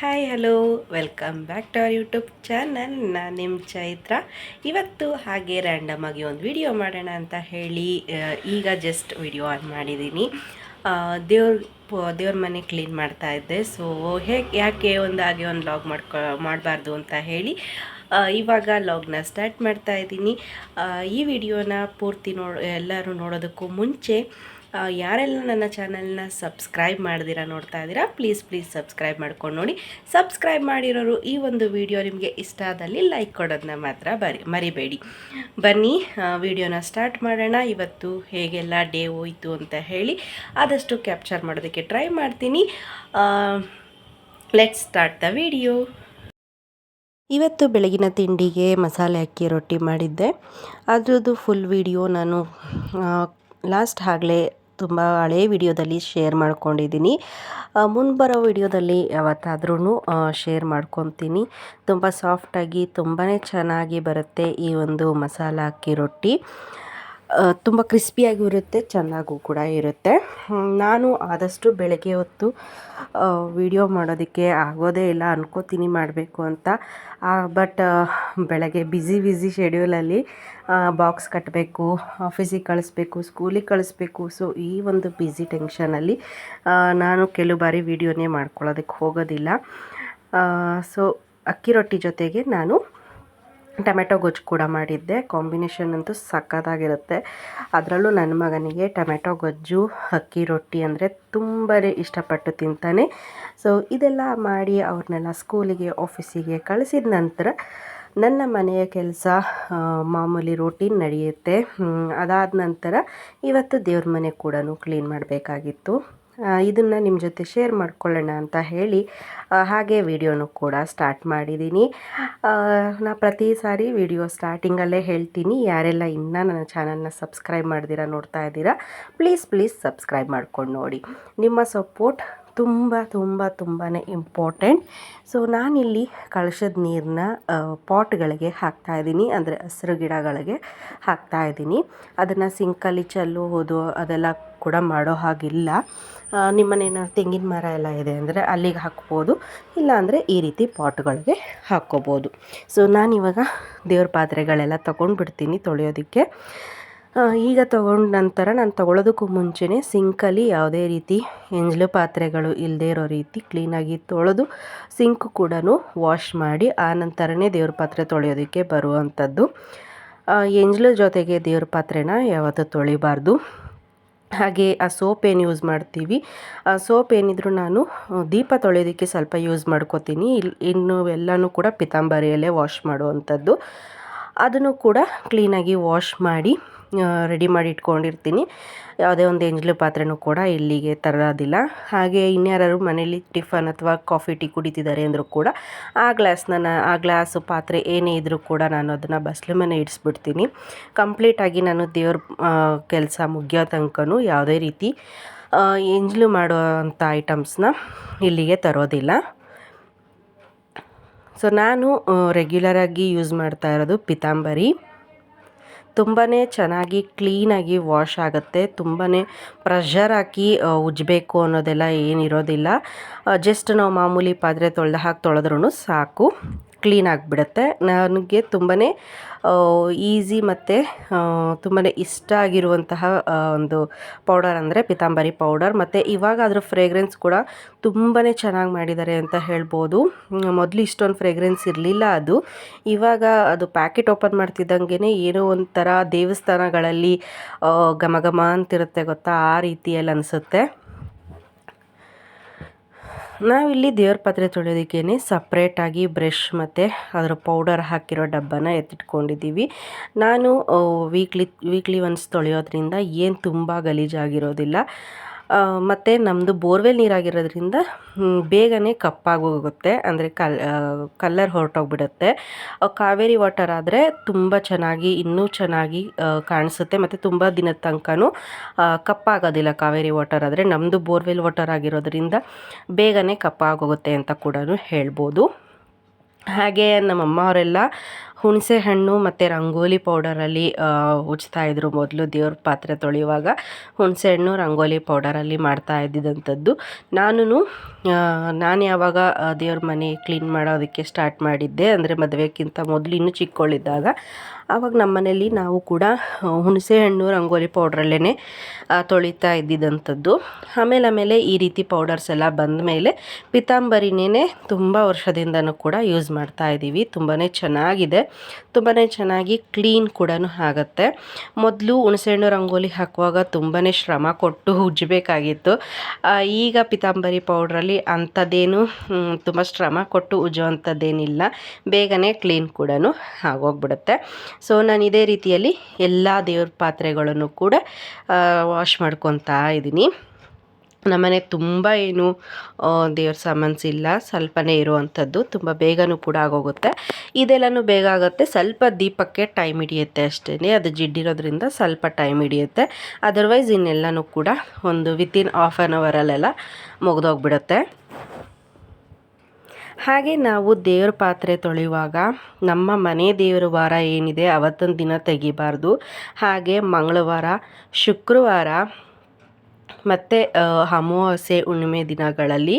Hi hello welcome back to our YouTube channel ನಾನು ನಿಮ್ಮ ಚೈತ್ರ. ಇವತ್ತು ಹಾಗೆ ರ್ಯಾಂಡಮ್ ಆಗಿ ಒಂದು ವಿಡಿಯೋ ಮಾಡೋಣ ಅಂತ ಹೇಳಿ ಈಗ ಜಸ್ಟ್ ವಿಡಿಯೋ ಆನ್ ಮಾಡಿದ್ದೀನಿ ದೇವ್ರ ದೇವ್ರ ಮನೆ ಕ್ಲೀನ್ ಮಾಡ್ತಾ ಇದ್ದೆ. ಸೊ ಹೇಗೆ, ಯಾಕೆ ಒಂದು ಹಾಗೆ ಒಂದು ಲಾಗ್ ಮಾಡ್ಕೊ, ಮಾಡಬಾರ್ದು ಅಂತ ಹೇಳಿ ಇವಾಗ ಲಾಗ್ನ ಸ್ಟಾರ್ಟ್ ಮಾಡ್ತಾ ಇದ್ದೀನಿ. ಈ ವಿಡಿಯೋನ ಪೂರ್ತಿ ನೋ ಎಲ್ಲರೂ ನೋಡೋದಕ್ಕೂ ಮುಂಚೆ ಯಾರೆಲ್ಲ ನನ್ನ ಚಾನಲ್ನ ಸಬ್ಸ್ಕ್ರೈಬ್ ಮಾಡ್ದಿರಾ ನೋಡ್ತಾ ಇದ್ದೀರಾ ಪ್ಲೀಸ್ ಪ್ಲೀಸ್ ಸಬ್ಸ್ಕ್ರೈಬ್ ಮಾಡ್ಕೊಂಡು ನೋಡಿ. ಸಬ್ಸ್ಕ್ರೈಬ್ ಮಾಡಿರೋರು ಈ ಒಂದು ವಿಡಿಯೋ ನಿಮಗೆ ಇಷ್ಟ ಆದಲ್ಲಿ ಲೈಕ್ ಕೊಡೋದನ್ನ ಮಾತ್ರ ಬರಿ, ಮರಿಬೇಡಿ. ಬನ್ನಿ ವಿಡಿಯೋನ ಸ್ಟಾರ್ಟ್ ಮಾಡೋಣ. ಇವತ್ತು ಹೇಗೆಲ್ಲ ಡೇ ಹೋಯಿತು ಅಂತ ಹೇಳಿ ಆದಷ್ಟು ಕ್ಯಾಪ್ಚರ್ ಮಾಡೋದಕ್ಕೆ ಟ್ರೈ ಮಾಡ್ತೀನಿ. ಲೆಟ್ಸ್ ಸ್ಟಾರ್ಟ್ ದ ವಿಡಿಯೋ ಇವತ್ತು ಬೆಳಗಿನ ತಿಂಡಿಗೆ ಮಸಾಲೆ ಅಕ್ಕಿ ರೊಟ್ಟಿ ಮಾಡಿದ್ದೆ. ಅದರದ್ದು ಫುಲ್ ವಿಡಿಯೋ ನಾನು ಲಾಸ್ಟ್ ಆಗಲೇ ತುಂಬ ಹಳೆ ವಿಡಿಯೋದಲ್ಲಿ ಶೇರ್ ಮಾಡ್ಕೊಂಡಿದ್ದೀನಿ. ಮುಂಬರೋ ಬರೋ ವಿಡಿಯೋದಲ್ಲಿ ಯಾವತ್ತಾದ್ರೂ ಶೇರ್ ಮಾಡ್ಕೊತೀನಿ. ತುಂಬ ಸಾಫ್ಟಾಗಿ ತುಂಬಾ ಚೆನ್ನಾಗಿ ಬರುತ್ತೆ ಈ ಒಂದು ಮಸಾಲ ಅಕ್ಕಿ ರೊಟ್ಟಿ. ತುಂಬ ಕ್ರಿಸ್ಪಿಯಾಗೂ ಇರುತ್ತೆ ಚೆನ್ನಾಗೂ ಕೂಡ ಇರುತ್ತೆ. ನಾನು ಆದಷ್ಟು ಬೆಳಗ್ಗೆ ಹೊತ್ತು ವಿಡಿಯೋ ಮಾಡೋದಕ್ಕೆ ಆಗೋದೇ ಇಲ್ಲ, ಅನ್ಕೋತೀನಿ ಮಾಡಬೇಕು ಅಂತ. ಬಟ್ ಬೆಳಗ್ಗೆ ಬ್ಯುಸಿ ಬ್ಯುಸಿ ಶೆಡ್ಯೂಲಲ್ಲಿ ಬಾಕ್ಸ್ ಕಟ್ಟಬೇಕು ಆಫೀಸಿಗೆ ಕಳಿಸ್ಬೇಕು ಸ್ಕೂಲಿಗೆ ಕಳಿಸ್ಬೇಕು. ಸೊ ಈ ಒಂದು ಬ್ಯುಸಿ ಟೆನ್ಷನಲ್ಲಿ ನಾನು ಕೆಲವು ಬಾರಿ ವಿಡಿಯೋನೇ ಮಾಡ್ಕೊಳ್ಳೋದಕ್ಕೆ ಹೋಗೋದಿಲ್ಲ. ಸೊ ಅಕ್ಕಿ ರೊಟ್ಟಿ ಜೊತೆಗೆ ನಾನು ಟೊಮೆಟೊ ಗೊಜ್ಜು ಕೂಡ ಮಾಡಿದ್ದೆ. ಕಾಂಬಿನೇಷನ್ ಅಂತೂ ಸಖತ್ತಾಗಿರುತ್ತೆ. ಅದರಲ್ಲೂ ನನ್ನ ಮಗನಿಗೆ ಟೊಮೆಟೊ ಗೊಜ್ಜು, ಅಕ್ಕಿ ರೊಟ್ಟಿ ಅಂದರೆ ತುಂಬಾ ಇಷ್ಟಪಟ್ಟು ತಿಂತಾನೆ. ಸೊ ಇದೆಲ್ಲ ಮಾಡಿ ಅವ್ರನ್ನೆಲ್ಲ ಸ್ಕೂಲಿಗೆ ಆಫೀಸಿಗೆ ಕಳಿಸಿದ ನಂತರ ನನ್ನ ಮನೆಯ ಕೆಲಸ ಮಾಮೂಲಿ ರೂಟೀನ್ ನಡೆಯುತ್ತೆ. ಅದಾದ ನಂತರ ಇವತ್ತು ದೇವ್ರ ಮನೆ ಕೂಡ ಕ್ಲೀನ್ ಮಾಡಬೇಕಾಗಿತ್ತು. ಇದನ್ನು ನಿಮ್ಮ ಜೊತೆ ಶೇರ್ ಮಾಡ್ಕೊಳ್ಳೋಣ ಅಂತ ಹೇಳಿ ಹಾಗೆ ವಿಡಿಯೋನು ಕೂಡ ಸ್ಟಾರ್ಟ್ ಮಾಡಿದ್ದೀನಿ ನಾ ಪ್ರತಿ ಸಾರಿ ವಿಡಿಯೋ ಸ್ಟಾರ್ಟಿಂಗಲ್ಲೇ ಹೇಳ್ತೀನಿ. ಯಾರೆಲ್ಲ ಇನ್ನೂ ನನ್ನ ಚಾನಲ್ನ ಸಬ್ಸ್ಕ್ರೈಬ್ ಮಾಡಿದಿರ ನೋಡ್ತಾ ಇದ್ದೀರಾ ಪ್ಲೀಸ್ ಪ್ಲೀಸ್ ಸಬ್ಸ್ಕ್ರೈಬ್ ಮಾಡ್ಕೊಂಡು ನೋಡಿ. ನಿಮ್ಮ ಸಪೋರ್ಟ್ ತುಂಬ ತುಂಬ ತುಂಬಾ ಇಂಪಾರ್ಟೆಂಟ್ ಸೊ ನಾನಿಲ್ಲಿ ಕಳಶದ ನೀರನ್ನ ಪಾಟ್ಗಳಿಗೆ ಹಾಕ್ತಾ ಇದ್ದೀನಿ. ಅಂದರೆ ಹಸಿರು ಗಿಡಗಳಿಗೆ ಹಾಕ್ತಾ ಇದ್ದೀನಿ. ಅದನ್ನು ಸಿಂಕಲ್ಲಿ ಚೆಲ್ಲುವುದು ಅದೆಲ್ಲ ಕೂಡ ಮಾಡೋ ಹಾಗಿಲ್ಲ. ನಿಮ್ಮನೇನಾದ್ರು ನಿಮ್ಮನೇನ ತೆಂಗಿನ ಮರ ಎಲ್ಲ ಇದೆ ಅಂದರೆ ಅಲ್ಲಿಗೆ ಹಾಕ್ಬೋದು. ಇಲ್ಲಾಂದರೆ ಈ ರೀತಿ ಪಾಟ್ಗಳಿಗೆ ಹಾಕ್ಕೋಬೋದು. ಸೊ ನಾನಿವಾಗ ದೇವ್ರ ಪಾತ್ರೆಗಳೆಲ್ಲ ತೊಗೊಂಡ್ಬಿಡ್ತೀನಿ ತೊಳೆಯೋದಕ್ಕೆ. ಈಗ ತಗೊಂಡ ನಂತರ ನಾನು ತೊಗೊಳೋದಕ್ಕೂ ಮುಂಚೆನೇ ಸಿಂಕಲ್ಲಿ ಯಾವುದೇ ರೀತಿ ಎಂಜಲು ಪಾತ್ರೆಗಳು ಇಲ್ಲದೇ ಇರೋ ರೀತಿ ಕ್ಲೀನಾಗಿ ತೊಳೆದು ಸಿಂಕ್ ಕೂಡ ವಾಶ್ ಮಾಡಿ, ಆ ನಂತರನೇ ದೇವ್ರ ಪಾತ್ರೆ ತೊಳೆಯೋದಕ್ಕೆ ಬರುವಂಥದ್ದು ಎಂಜಲು ಜೊತೆಗೆ ದೇವ್ರ ಪಾತ್ರೆನ ಯಾವತ್ತೂ ತೊಳಿಬಾರ್ದು. ಹಾಗೆ ಆ ಸೋಪ್ ಏನು ಯೂಸ್ ಮಾಡ್ತೀವಿ? ಆ ಸೋಪ್ ಏನಿದ್ರು ನಾನು ದೀಪ ತೊಳೆಯೋದಕ್ಕೆ ಸ್ವಲ್ಪ ಯೂಸ್ ಮಾಡ್ಕೋತೀನಿ. ಇಲ್ಲಿ ಇನ್ನು ಎಲ್ಲನೂ ಕೂಡ ಪಿತಾಂಬರಿಯಲ್ಲೇ ವಾಶ್ ಮಾಡುವಂಥದ್ದು ಅದನ್ನು ಕೂಡ ಕ್ಲೀನಾಗಿ ವಾಶ್ ಮಾಡಿ ರೆಡಿ ಮಾಡಿ ಇಟ್ಕೊಂಡಿರ್ತೀನಿ. ಯಾವುದೇ ಒಂದು ಎಂಜಲು ಪಾತ್ರೆನೂ ಕೂಡ ಇಲ್ಲಿಗೆ ತರೋದಿಲ್ಲ. ಹಾಗೆ ಇನ್ಯಾರು ಮನೇಲಿ ಟಿಫನ್ ಅಥವಾ ಕಾಫಿ, ಟೀ ಕುಡಿತಿದ್ದಾರೆ ಅಂದರೂ ಕೂಡ ಆ ಗ್ಲಾಸ್ನ ಆ ಗ್ಲಾಸ್ ಪಾತ್ರೆ ಏನೇ ಇದ್ದರೂ ಕೂಡ ನಾನು ಅದನ್ನು ಬಸ್ಲು ಮನೆ ಇಡಿಸ್ಬಿಡ್ತೀನಿ. ಕಂಪ್ಲೀಟಾಗಿ ನಾನು ದೇವ್ರ ಕೆಲಸ ಮುಗಿಯೋ ತನಕನೂ ಯಾವುದೇ ರೀತಿ ಎಂಜಲು ಮಾಡುವಂಥ ಐಟಮ್ಸ್ನ ಇಲ್ಲಿಗೆ ತರೋದಿಲ್ಲ. ಸೊ ನಾನು ರೆಗ್ಯುಲರಾಗಿ ಯೂಸ್ ಮಾಡ್ತಾ ಇರೋದು ಪಿತಾಂಬರಿ. ತುಂಬಾ ಚೆನ್ನಾಗಿ ಕ್ಲೀನಾಗಿ ವಾಶ್ ಆಗುತ್ತೆ. ತುಂಬಾ ಪ್ರೆಷರ್ ಹಾಕಿ ಉಜ್ಜಬೇಕು ಅನ್ನೋದೆಲ್ಲ ಏನಿರೋದಿಲ್ಲ. ಜಸ್ಟ್ ನಾವು ಮಾಮೂಲಿ ಪಾತ್ರೆ ತೊಳೆದು ಹಾಕಿ ತೊಳೆದ್ರೂ ಸಾಕು. ಕ್ಲೀನ್ ಆಗಿಬಿಡುತ್ತೆ. ನನಗೆ ತುಂಬಾ ಈಸಿ ಮತ್ತು ತುಂಬಾ ಇಷ್ಟ ಆಗಿರುವಂತಹ ಒಂದು ಪೌಡರ್ ಅಂದರೆ ಪಿತಾಂಬರಿ ಪೌಡರ್. ಮತ್ತು ಇವಾಗ ಅದರ ಫ್ರೇಗ್ರೆನ್ಸ್ ಕೂಡ ತುಂಬಾ ಚೆನ್ನಾಗಿ ಮಾಡಿದ್ದಾರೆ ಅಂತ ಹೇಳ್ಬೋದು. ಮೊದಲು ಇಷ್ಟೊಂದು ಫ್ರೇಗ್ರೆನ್ಸ್ ಇರಲಿಲ್ಲ ಅದು. ಇವಾಗ ಅದು ಪ್ಯಾಕೆಟ್ ಓಪನ್ ಮಾಡ್ತಿದ್ದಂಗೆ ಏನೋ ಒಂಥರ ದೇವಸ್ಥಾನಗಳಲ್ಲಿ ಘಮ ಘಮ ಅಂತಿರುತ್ತೆ ಗೊತ್ತಾ? ಆ ರೀತಿಯಲ್ಲಿ ಅನಿಸುತ್ತೆ. ನಾವಿಲ್ಲಿ ದೇವ್ರ ಪಾತ್ರೆ ತೊಳೆಯೋದಕ್ಕೇ ಸಪ್ರೇಟಾಗಿ ಬ್ರಷ್ ಮತ್ತು ಅದರ ಪೌಡರ್ ಹಾಕಿರೋ ಡಬ್ಬನ ಎತ್ತಿಟ್ಕೊಂಡಿದ್ದೀವಿ. ನಾನು ವೀಕ್ಲಿ ವೀಕ್ಲಿ ಒನ್ಸ್ ತೊಳೆಯೋದ್ರಿಂದ ಏನು ತುಂಬ ಗಲೀಜಾಗಿರೋದಿಲ್ಲ. ಮತ್ತು ನಮ್ಮದು ಬೋರ್ವೆಲ್ ನೀರಾಗಿರೋದ್ರಿಂದ ಬೇಗನೆ ಕಪ್ಪಾಗಿ ಹೋಗುತ್ತೆ ಅಂದರೆ ಕಲ್ ಕಲ್ಲರ್ ಹೊರಟೋಗ್ಬಿಡುತ್ತೆ. ಕಾವೇರಿ ವಾಟರ್ ಆದರೆ ತುಂಬ ಚೆನ್ನಾಗಿ, ಇನ್ನೂ ಚೆನ್ನಾಗಿ ಕಾಣಿಸುತ್ತೆ. ಮತ್ತು ತುಂಬ ದಿನದ ತನಕನೂ ಕಪ್ಪಾಗೋದಿಲ್ಲ ಕಾವೇರಿ ವಾಟರ್ ಆದರೆ. ನಮ್ಮದು ಬೋರ್ವೆಲ್ ವಾಟರ್ ಆಗಿರೋದ್ರಿಂದ ಬೇಗನೆ ಕಪ್ಪಾಗೋಗುತ್ತೆ ಅಂತ ಕೂಡ ಹೇಳ್ಬೋದು. ಹಾಗೆ ನಮ್ಮಮ್ಮ ಅವರೆಲ್ಲ ಹುಣಸೆ ಹಣ್ಣು ಮತ್ತು ರಂಗೋಲಿ ಪೌಡರಲ್ಲಿ ಉಜ್ತಾ ಇದ್ರು ಮೊದಲು ದೇವ್ರ ಪಾತ್ರೆ ತೊಳೆಯುವಾಗ ಹುಣಸೆ ಹಣ್ಣು ರಂಗೋಲಿ ಪೌಡರಲ್ಲಿ ಮಾಡ್ತಾ ಇದ್ದಿದ್ದಂಥದ್ದು ನಾನು ನಾನು ಯಾವಾಗ ದೇವ್ರ ಮನೆ ಕ್ಲೀನ್ ಮಾಡೋದಕ್ಕೆ ಸ್ಟಾರ್ಟ್ ಮಾಡಿದ್ದೆ ಅಂದರೆ ಮದುವೆಗಿಂತ ಮೊದಲು ಇನ್ನೂ ಚಿಕ್ಕವಳಿದ್ದಾಗ ಆವಾಗ ನಮ್ಮ ಮನೇಲಿ ನಾವು ಕೂಡ ಹುಣಸೆ ಹಣ್ಣು ರಂಗೋಲಿ ಪೌಡ್ರಲ್ಲೇ ತೊಳಿತಾ ಇದ್ದಿದ್ದಂಥದ್ದು ಆಮೇಲೆ ಆಮೇಲೆ ಈ ರೀತಿ ಪೌಡರ್ಸ್ ಎಲ್ಲ ಬಂದ ಮೇಲೆ ಪಿತಾಂಬರಿನೇ ತುಂಬ ವರ್ಷದಿಂದನೂ ಕೂಡ ಯೂಸ್ ಮಾಡ್ತಾ ಇದ್ದೀವಿ. ತುಂಬಾ ಚೆನ್ನಾಗಿದೆ. ತುಂಬಾ ಚೆನ್ನಾಗಿ ಕ್ಲೀನ್ ಕೂಡ ಆಗುತ್ತೆ. ಮೊದಲು ಹುಣಸೆಹಣ್ಣು, ರಂಗೋಲಿ ಹಾಕುವಾಗ ತುಂಬಾ ಶ್ರಮ ಕೊಟ್ಟು ಉಜ್ಜಬೇಕಾಗಿತ್ತು. ಈಗ ಪಿತಾಂಬರಿ ಪೌಡ್ರಲ್ಲಿ ಅಂಥದ್ದೇನು ತುಂಬ ಶ್ರಮ ಕೊಟ್ಟು ಉಜ್ಜುವಂಥದ್ದೇನಿಲ್ಲ. ಬೇಗನೆ ಕ್ಲೀನ್ ಕೂಡ ಆಗೋಗ್ಬಿಡುತ್ತೆ. ಸೊ ನಾನು ಇದೇ ರೀತಿಯಲ್ಲಿ ಎಲ್ಲ ದೇವ್ರ ಪಾತ್ರೆಗಳನ್ನು ಕೂಡ ವಾಶ್ ಮಾಡ್ಕೊತಾ ಇದ್ದೀನಿ. ನಮ್ಮನೆ ತುಂಬ ಏನು ದೇವ್ರ ಸಾಮಾನ್ಸ್ ಇಲ್ಲ, ಸ್ವಲ್ಪನೇ ಇರುವಂಥದ್ದು, ತುಂಬ ಬೇಗನೂ ಕೂಡ ಆಗೋಗುತ್ತೆ. ಇದೆಲ್ಲನೂ ಬೇಗ ಆಗುತ್ತೆ, ಸ್ವಲ್ಪ ದೀಪಕ್ಕೆ ಟೈಮ್ ಹಿಡಿಯುತ್ತೆ ಅಷ್ಟೇ ಅದು ಜಿಡ್ಡಿರೋದ್ರಿಂದ ಸ್ವಲ್ಪ ಟೈಮ್ ಹಿಡಿಯುತ್ತೆ. ಅದರ್ವೈಸ್ ಇನ್ನೆಲ್ಲನೂ ಕೂಡ ಒಂದು ವಿತಿನ್ ಆಫ್ ಆನ್ ಅವರಲ್ಲೆಲ್ಲ ಮುಗಿದೋಗ್ಬಿಡುತ್ತೆ. ಹಾಗೆ ನಾವು ದೇವ್ರ ಪಾತ್ರೆ ತೊಳೆಯುವಾಗ ನಮ್ಮ ಮನೆ ದೇವರ ವಾರ ಏನಿದೆ ಅವತ್ತೊಂದು ದಿನ ತೆಗಿಬಾರ್ದು. ಹಾಗೆ ಮಂಗಳವಾರ, ಶುಕ್ರವಾರ ಮತ್ತು ಅಮಾವಾಸ್ಯೆ, ಹುಣ್ಣಿಮೆ ದಿನಗಳಲ್ಲಿ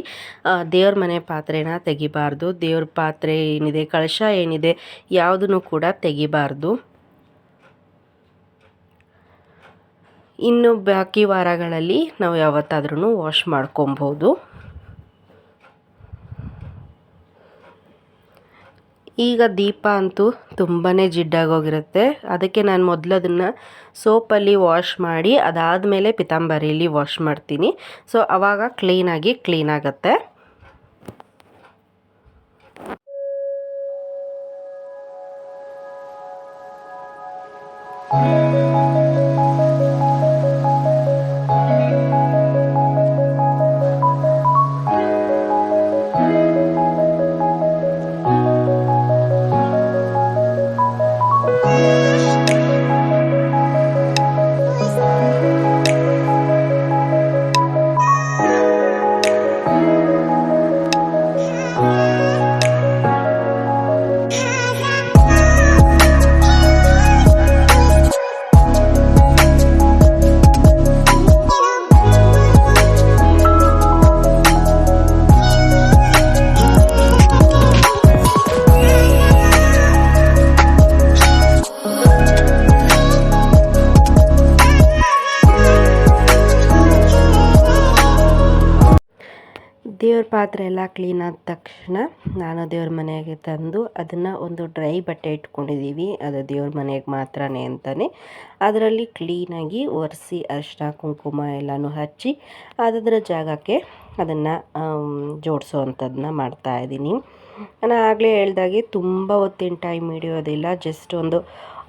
ದೇವ್ರ ಮನೆ ಪಾತ್ರೆನ ತೆಗಿಬಾರ್ದು. ದೇವ್ರ ಪಾತ್ರೆ ಏನಿದೆ, ಕಳಶ ಏನಿದೆ ಯಾವುದನ್ನು ಕೂಡ ತೆಗಿಬಾರ್ದು. ಇನ್ನು ಬಾಕಿ ವಾರಗಳಲ್ಲಿ ನಾವು ಯಾವತ್ತಾದ್ರೂ ವಾಶ್ ಮಾಡ್ಕೊಬೋದು. ಈಗ ದೀಪ ಅಂತೂ ತುಂಬಾ ಜಿಡ್ಡಾಗೋಗಿರುತ್ತೆ. ಅದಕ್ಕೆ ನಾನು ಮೊದಲು ಅದನ್ನು ಸೋಪಲ್ಲಿ ವಾಶ್ ಮಾಡಿ ಅದಾದಮೇಲೆ ಪಿತಾಂಬರಿಲಿ ವಾಶ್ ಮಾಡ್ತೀನಿ. ಸೊ ಆವಾಗ ಕ್ಲೀನಾಗಿ ಕ್ಲೀನ್ ಪಾತ್ರೆ ಎಲ್ಲ ಕ್ಲೀನ್ ಆದ ತಕ್ಷಣ ನಾನು ದೇವ್ರ ಮನೆಗೆ ತಂದು ಅದನ್ನು ಒಂದು ಡ್ರೈ ಬಟ್ಟೆ ಇಟ್ಕೊಂಡಿದ್ದೀವಿ ಅದು ದೇವ್ರ ಮನೆಗೆ ಮಾತ್ರನೇ ಅಂತಲೇ ಅದರಲ್ಲಿ ಕ್ಲೀನಾಗಿ ಒರೆಸಿ ಅರಿಶಿನ ಕುಂಕುಮ ಎಲ್ಲನೂ ಹಚ್ಚಿ ಅದರ ಜಾಗಕ್ಕೆ ಅದನ್ನು ಜೋಡಿಸೋ ಅಂಥದ್ದನ್ನ ಮಾಡ್ತಾಯಿದ್ದೀನಿ ನಾನು ಆಗಲೇ ಹೇಳ್ದಾಗೆ ತುಂಬ ಹೊತ್ತಿನ ಟೈಮ್ ಹಿಡಿಯೋದಿಲ್ಲ. ಜಸ್ಟ್ ಒಂದು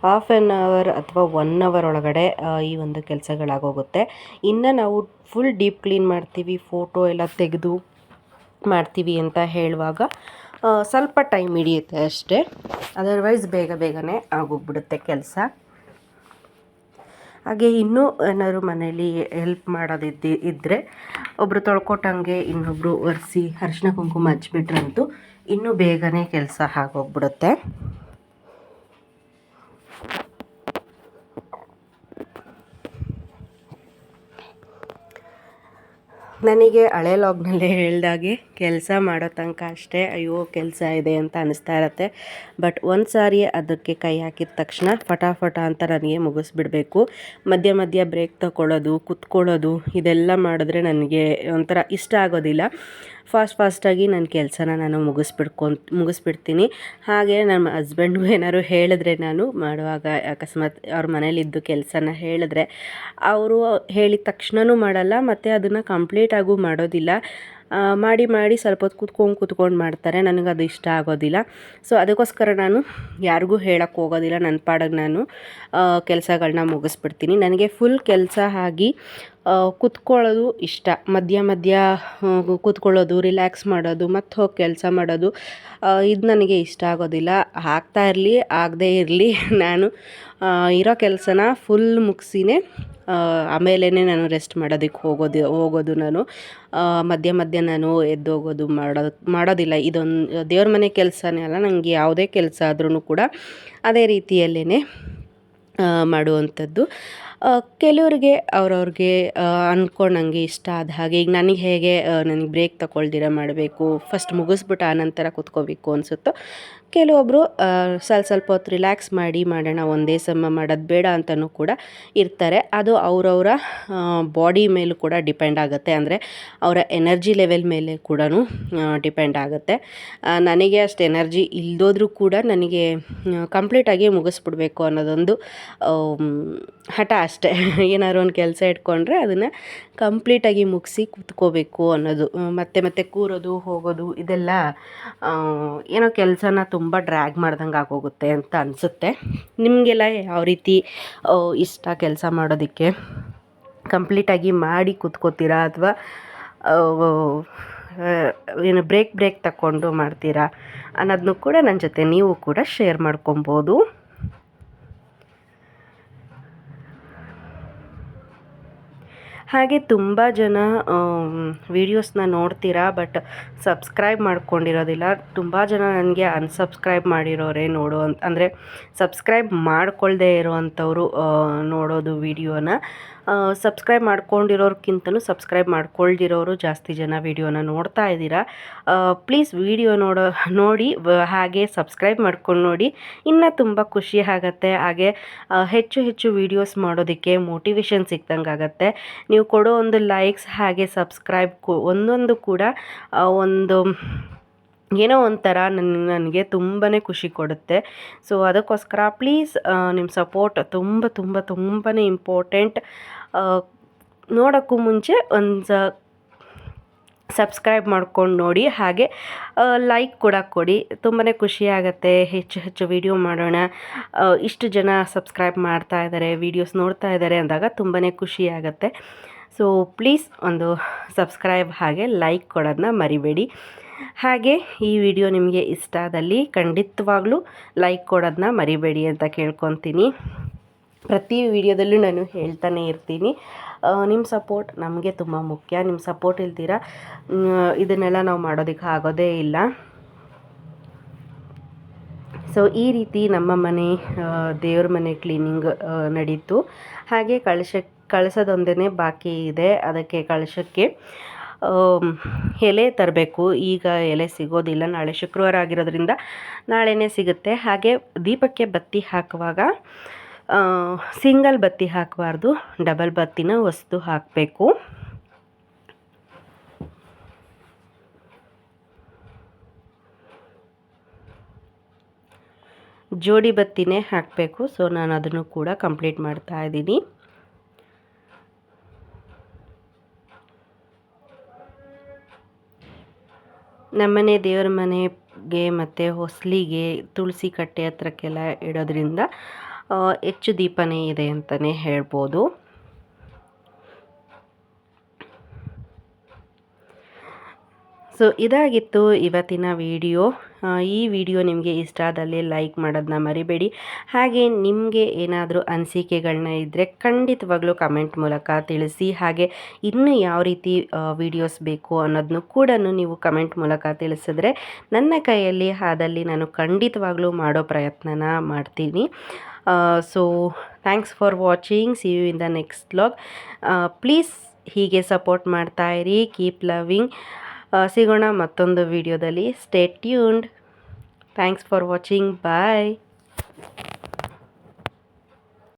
ಹಾಫ್ ಆ್ಯನ್ ಅವರ್ ಅಥವಾ ಒನ್ ಅವರ್ ಒಳಗಡೆ ಈ ಒಂದು ಕೆಲಸಗಳಾಗೋಗುತ್ತೆ. ಇನ್ನು ನಾವು ಫುಲ್ ಡೀಪ್ ಕ್ಲೀನ್ ಮಾಡ್ತೀವಿ. ಫೋಟೋ ಎಲ್ಲ ತೆಗೆದು ಮಾಡ್ತೀವಿ ಅಂತ ಹೇಳುವಾಗ ಸ್ವಲ್ಪ ಟೈಮ್ ಹಿಡಿಯುತ್ತೆ ಅಷ್ಟೇ. ಅದರ್ವೈಸ್ ಬೇಗ ಬೇಗನೆ ಆಗೋಗ್ಬಿಡುತ್ತೆ ಕೆಲಸ. ಹಾಗೆ ಇನ್ನೂ ಏನಾದ್ರು ಮನೇಲಿ ಹೆಲ್ಪ್ ಮಾಡೋದಿದ್ದು ಇದ್ದರೆ ಒಬ್ಬರು ತೊಳ್ಕೊಟ್ಟಂಗೆ ಇನ್ನೊಬ್ಬರು ಒರೆಸಿ ಅರಿಶಿನ ಕುಂಕುಮ ಹಚ್ಬಿಟ್ರಂತೂ ಇನ್ನೂ ಬೇಗನೆ ಕೆಲಸ ಆಗೋಗ್ಬಿಡುತ್ತೆ. ನನಗೆ ಹಳೆ ಲಾಗ್ನಲ್ಲೇ ಹೇಳ್ದಾಗೆ ಕೆಲಸ ಮಾಡೋ ತನಕ ಅಷ್ಟೇ ಅಯ್ಯೋ ಕೆಲಸ ಇದೆ ಅಂತ ಅನಿಸ್ತಾ ಇರತ್ತೆ. ಬಟ್ ಒಂದು ಸಾರಿ ಅದಕ್ಕೆ ಕೈ ಹಾಕಿದ ತಕ್ಷಣ ಫಟಾಫಟ ಅಂತ ನನಗೆ ಮುಗಿಸ್ಬಿಡಬೇಕು. ಮಧ್ಯ ಮಧ್ಯ ಬ್ರೇಕ್ ತಗೊಳ್ಳೋದು ಕುತ್ಕೊಳ್ಳೋದು, ಇದೆಲ್ಲ ಮಾಡಿದ್ರೆ ನನಗೆ ಒಂಥರ ಇಷ್ಟ ಆಗೋದಿಲ್ಲ. ಫಾಸ್ಟ್ ಫಾಸ್ಟಾಗಿ ನನ್ನ ಕೆಲಸನ ನಾನು ಮುಗಿಸ್ಬಿಡ್ಕೊಂತ ಮುಗಿಸ್ಬಿಡ್ತೀನಿ. ಹಾಗೆ ನಮ್ಮ ಹಸ್ಬೆಂಡ್ಗೂ ಏನಾದ್ರು ಹೇಳಿದ್ರೆ ನಾನು ಮಾಡುವಾಗ ಅಕಸ್ಮಾತ್ ಅವ್ರ ಮನೇಲಿದ್ದು ಕೆಲಸನ ಹೇಳಿದ್ರೆ ಅವರು ಹೇಳಿದ ತಕ್ಷಣವೂ ಮಾಡಲ್ಲ, ಮತ್ತು ಅದನ್ನು ಕಂಪ್ಲೀಟಾಗೂ ಮಾಡೋದಿಲ್ಲ. ಮಾಡಿ ಮಾಡಿ ಸ್ವಲ್ಪ ಹೊತ್ತು ಕೂತ್ಕೊಂಡು ಕೂತ್ಕೊಂಡು ಮಾಡ್ತಾರೆ, ನನಗೆ ಅದು ಇಷ್ಟ ಆಗೋದಿಲ್ಲ. ಸೊ ಅದಕ್ಕೋಸ್ಕರ ನಾನು ಯಾರಿಗೂ ಹೇಳೋಕ್ಕೆ ಹೋಗೋದಿಲ್ಲ, ನನ್ನ ಪಾಡಿಗೆ ನಾನು ಕೆಲಸಗಳನ್ನ ಮುಗಿಸ್ಬಿಡ್ತೀನಿ. ನನಗೆ ಫುಲ್ ಕೆಲಸ ಆಗಿ ಕೂತ್ಕೊಳ್ಳೋದು ಇಷ್ಟ. ಮಧ್ಯ ಮಧ್ಯ ಕೂತ್ಕೊಳ್ಳೋದು ರಿಲ್ಯಾಕ್ಸ್ ಮಾಡೋದು, ಮತ್ತು ಹೋಗಿ ಕೆಲಸ ಮಾಡೋದು ಇದು ನನಗೆ ಇಷ್ಟ ಆಗೋದಿಲ್ಲ. ಆಗ್ತಾ ಇರಲಿ, ಆಗದೇ ಇರಲಿ. ನಾನು ಇರೋ ಕೆಲಸನ ಫುಲ್ ಮುಗಿಸಿನೇ ಆಮೇಲೆ ನಾನು ರೆಸ್ಟ್ ಮಾಡೋದಕ್ಕೆ ಹೋಗೋದು ಹೋಗೋದು ನಾನು. ಮಧ್ಯ ಮಧ್ಯ ನಾನು ಎದ್ದೋಗೋದು ಮಾಡೋದು ಮಾಡೋದಿಲ್ಲ. ಇದೊಂದು, ದೇವ್ರ ಮನೆ ಕೆಲಸನೇ ಅಲ್ಲ ನನಗೆ ಯಾವುದೇ ಕೆಲಸ ಆದ್ರೂ ಕೂಡ ಅದೇ ರೀತಿಯಲ್ಲೇ ಮಾಡುವಂಥದ್ದು. ಕೆಲವ್ರಿಗೆ ಅವ್ರವ್ರಿಗೆ ಅಂದ್ಕೊಂಡಂಗೆ ಇಷ್ಟ ಆದ ಹಾಗೆ, ಈಗ ನನಗೆ ಹೇಗೆ ನನಗೆ ಬ್ರೇಕ್ ತಗೊಳ್ದಿರ ಮಾಡಬೇಕು ಫಸ್ಟ್ ಮುಗಿಸ್ಬಿಟ್ಟು ಆನಂತರ ಕೂತ್ಕೋಬೇಕು ಅನಿಸುತ್ತೋ ಕೆಲವೊಬ್ಬರು ಸ್ವಲ್ಪ ಸ್ವಲ್ಪ ಹೊತ್ತು ರಿಲ್ಯಾಕ್ಸ್ ಮಾಡಿ, ಮಾಡೋಣ, ಒಂದೇ ಸಮ ಮಾಡೋದು ಬೇಡ ಅಂತಲೂ ಕೂಡ ಇರ್ತಾರೆ. ಅದು ಅವರವರ ಬಾಡಿ ಮೇಲೂ ಕೂಡ ಡಿಪೆಂಡ್ ಆಗುತ್ತೆ. ಅಂದರೆ ಅವರ ಎನರ್ಜಿ ಲೆವೆಲ್ ಮೇಲೆ ಕೂಡ ಡಿಪೆಂಡ್ ಆಗುತ್ತೆ. ನನಗೆ ಅಷ್ಟು ಎನರ್ಜಿ ಇಲ್ದೋದ್ರೂ ಕೂಡ ನನಗೆ ಕಂಪ್ಲೀಟಾಗಿ ಮುಗಿಸ್ಬಿಡ್ಬೇಕು ಅನ್ನೋದೊಂದು ಹಠ ಅಷ್ಟೇ. ಏನಾದ್ರು ಒಂದು ಕೆಲಸ ಇಟ್ಕೊಂಡ್ರೆ ಅದನ್ನು ಕಂಪ್ಲೀಟಾಗಿ ಮುಗಿಸಿ ಕೂತ್ಕೋಬೇಕು ಅನ್ನೋದು. ಮತ್ತೆ ಮತ್ತೆ ಕೂರೋದು, ಹೋಗೋದು, ಇದೆಲ್ಲ ಏನೋ ಕೆಲಸನ ತುಂಬ ಡ್ರ್ಯಾಗ್ ಮಾಡ್ದಂಗೆ ಆಗೋಗುತ್ತೆ ಅಂತ ಅನಿಸುತ್ತೆ. ನಿಮಗೆಲ್ಲ ಯಾವ ರೀತಿ ಇಷ್ಟ ಕೆಲಸ ಮಾಡೋದಕ್ಕೆ? ಕಂಪ್ಲೀಟಾಗಿ ಮಾಡಿ ಕೂತ್ಕೋತೀರಾ ಅಥವಾ ಏನು ಬ್ರೇಕ್ ಬ್ರೇಕ್ ತಗೊಂಡು ಮಾಡ್ತೀರಾ ಅನ್ನೋದನ್ನು ಕೂಡ ನನ್ನ ಜೊತೆ ನೀವು ಕೂಡ ಶೇರ್ ಮಾಡ್ಕೊಬೋದು. ಹಾಗೆ ತುಂಬ ಜನ ವೀಡಿಯೋಸ್ನ ನೋಡ್ತೀರಾ ಬಟ್ ಸಬ್ಸ್ಕ್ರೈಬ್ ಮಾಡ್ಕೊಂಡಿರೋದಿಲ್ಲ. ತುಂಬ ಜನ ನನಗೆ ಅನ್ಸಬ್ಸ್ಕ್ರೈಬ್ ಮಾಡಿರೋರೆ ನೋಡೋ ಅಂತ, ಅಂದರೆ ಸಬ್ಸ್ಕ್ರೈಬ್ ಮಾಡ್ಕೊಳ್ಳದೆ ಇರೋವಂಥವ್ರು ನೋಡೋದು ವೀಡಿಯೋನ ಸಬ್ಸ್ಕ್ರೈಬ್ ಮಾಡ್ಕೊಂಡಿರೋರ್ಕಿಂತಲೂ ಸಬ್ಸ್ಕ್ರೈಬ್ ಮಾಡ್ಕೊಳ್ದಿರೋರು ಜಾಸ್ತಿ ಜನ ವೀಡಿಯೋನ ನೋಡ್ತಾ ಇದ್ದೀರಾ. ಪ್ಲೀಸ್ ವೀಡಿಯೋ ನೋಡೋ, ನೋಡಿ ಹಾಗೆ ಸಬ್ಸ್ಕ್ರೈಬ್ ಮಾಡ್ಕೊಂಡು ನೋಡಿ. ಇನ್ನೂ ತುಂಬ ಖುಷಿ ಆಗುತ್ತೆ. ಹಾಗೆ ಹೆಚ್ಚು ಹೆಚ್ಚು ವೀಡಿಯೋಸ್ ಮಾಡೋದಕ್ಕೆ ಮೋಟಿವೇಶನ್ ಸಿಕ್ದಂಗೆ ಆಗುತ್ತೆ. ನೀವು ಕೊಡೋ ಒಂದು ಲೈಕ್ಸ್ ಹಾಗೆ ಸಬ್ಸ್ಕ್ರೈಬ್ ಒಂದೊಂದು ಕೂಡ ಒಂದು, ಏನೋ ಒಂಥರ ನನ್ನ ನನಗೆ ತುಂಬಾ ಖುಷಿ ಕೊಡುತ್ತೆ. ಸೊ ಅದಕ್ಕೋಸ್ಕರ ಪ್ಲೀಸ್ ನಿಮ್ಮ ಸಪೋರ್ಟ್ ತುಂಬ ತುಂಬ ತುಂಬಾ ಇಂಪಾರ್ಟೆಂಟ್ ನೋಡೋಕ್ಕೂ ಮುಂಚೆ ಒಂದು ಸಬ್ಸ್ಕ್ರೈಬ್ ಮಾಡ್ಕೊಂಡು ನೋಡಿ. ಹಾಗೆ ಲೈಕ್ ಕೂಡ ಕೊಡಿ. ತುಂಬಾ ಖುಷಿಯಾಗತ್ತೆ ಹೆಚ್ಚು ಹೆಚ್ಚು ವೀಡಿಯೋ ಮಾಡೋಣ. ಇಷ್ಟು ಜನ ಸಬ್ಸ್ಕ್ರೈಬ್ ಮಾಡ್ತಾ ಇದ್ದಾರೆ ವೀಡಿಯೋಸ್ ನೋಡ್ತಾ ಇದ್ದಾರೆ ಅಂದಾಗ ತುಂಬಾ ಖುಷಿ ಆಗುತ್ತೆ. ಸೊ ಪ್ಲೀಸ್ ಒಂದು ಸಬ್ಸ್ಕ್ರೈಬ್ ಹಾಗೆ ಲೈಕ್ ಕೊಡೋದನ್ನ ಮರಿಬೇಡಿ. ಹಾಗೆ, ಈ ವಿಡಿಯೋ ನಿಮಗೆ ಇಷ್ಟ ಆದಲ್ಲಿ ಖಂಡಿತವಾಗ್ಲೂ ಲೈಕ್ ಕೊಡೋದನ್ನ ಮರಿಬೇಡಿ ಅಂತ ಕೇಳ್ಕೊತೀನಿ. ಪ್ರತಿ ವಿಡಿಯೋದಲ್ಲೂ ನಾನು ಹೇಳ್ತಾನೆ ಇರ್ತೀನಿ. ನಿಮ್ಮ ಸಪೋರ್ಟ್ ನಮಗೆ ತುಂಬ ಮುಖ್ಯ. ನಿಮ್ಮ ಸಪೋರ್ಟ್ ಇಲ್ದಿರ ಇದನ್ನೆಲ್ಲ ನಾವು ಮಾಡೋದಕ್ಕೆ ಆಗೋದೇ ಇಲ್ಲ. ಸೊ ಈ ರೀತಿ ನಮ್ಮ ಮನೆ ದೇವ್ರ ಮನೆ ಕ್ಲೀನಿಂಗ್ ನಡೀತು. ಹಾಗೆ ಕಳಶ ಕಳಸದೊಂದೇ ಬಾಕಿ ಇದೆ. ಅದಕ್ಕೆ ಕಳಶಕ್ಕೆ ಎಲೆ ತರಬೇಕು. ಈಗ ಎಲೆ ಸಿಗೋದಿಲ್ಲ. ನಾಳೆ ಶುಕ್ರವಾರ ಆಗಿರೋದ್ರಿಂದ ನಾಳೆನೇ ಸಿಗುತ್ತೆ. ಹಾಗೆ ದೀಪಕ್ಕೆ ಬತ್ತಿ ಹಾಕುವಾಗ ಸಿಂಗಲ್ ಬತ್ತಿ ಹಾಕಬಾರ್ದು. ಡಬಲ್ ಬತ್ತಿನ ವಸ್ತು ಹಾಕಬೇಕು. ಜೋಡಿ ಬತ್ತಿನೇ ಹಾಕಬೇಕು. ಸೊ ನಾನು ಅದನ್ನು ಕೂಡ ಕಂಪ್ಲೀಟ್ ಮಾಡ್ತಾ ಇದ್ದೀನಿ. ನಮ್ಮನೆ ದೇವರ ಮನೆಗೆ ಮತ್ತು ಹೊಸಲಿಗೆ ತುಳಸಿ ಕಟ್ಟೆ ಹತ್ರಕ್ಕೆಲ್ಲ ಇಡೋದ್ರಿಂದ ಹೆಚ್ಚು ದೀಪನೇ ಇದೆ ಅಂತಲೇ ಹೇಳ್ಬೋದು. ಸೊ ಇದಾಗಿತ್ತು ಇವತ್ತಿನ ವಿಡಿಯೋ. ಈ ವಿಡಿಯೋ ನಿಮಗೆ ಇಷ್ಟ ಆದಲ್ಲಿ ಲೈಕ್ ಮಾಡೋದನ್ನ ಮರಿಬೇಡಿ. ಹಾಗೆ ನಿಮಗೆ ಏನಾದರೂ ಅನಿಸಿಕೆಗಳನ್ನ ಇದ್ದರೆ ಖಂಡಿತವಾಗ್ಲೂ ಕಮೆಂಟ್ ಮೂಲಕ ತಿಳಿಸಿ. ಹಾಗೆ ಇನ್ನೂ ಯಾವ ರೀತಿ ವಿಡಿಯೋಸ್ ಬೇಕು ಅನ್ನೋದನ್ನು ಕೂಡ ನೀವು ಕಮೆಂಟ್ ಮೂಲಕ ತಿಳಿಸಿದ್ರೆ ನನ್ನ ಕೈಯಲ್ಲಿ ಆದಲ್ಲಿ ನಾನು ಖಂಡಿತವಾಗ್ಲೂ ಮಾಡೋ ಪ್ರಯತ್ನನ ಮಾಡ್ತೀನಿ. So thanks for watching see you in the next blog please ಹೀಗೆ ಸಪೋರ್ಟ್ ಮಾಡ್ತಾ ಇರಿ. ಕೀಪ್ ಲವಿಂಗ್ ಸಿಗೋಣ ಮತ್ತೊಂದು ವಿಡಿಯೋದಲ್ಲಿ. Stay tuned thanks for watching bye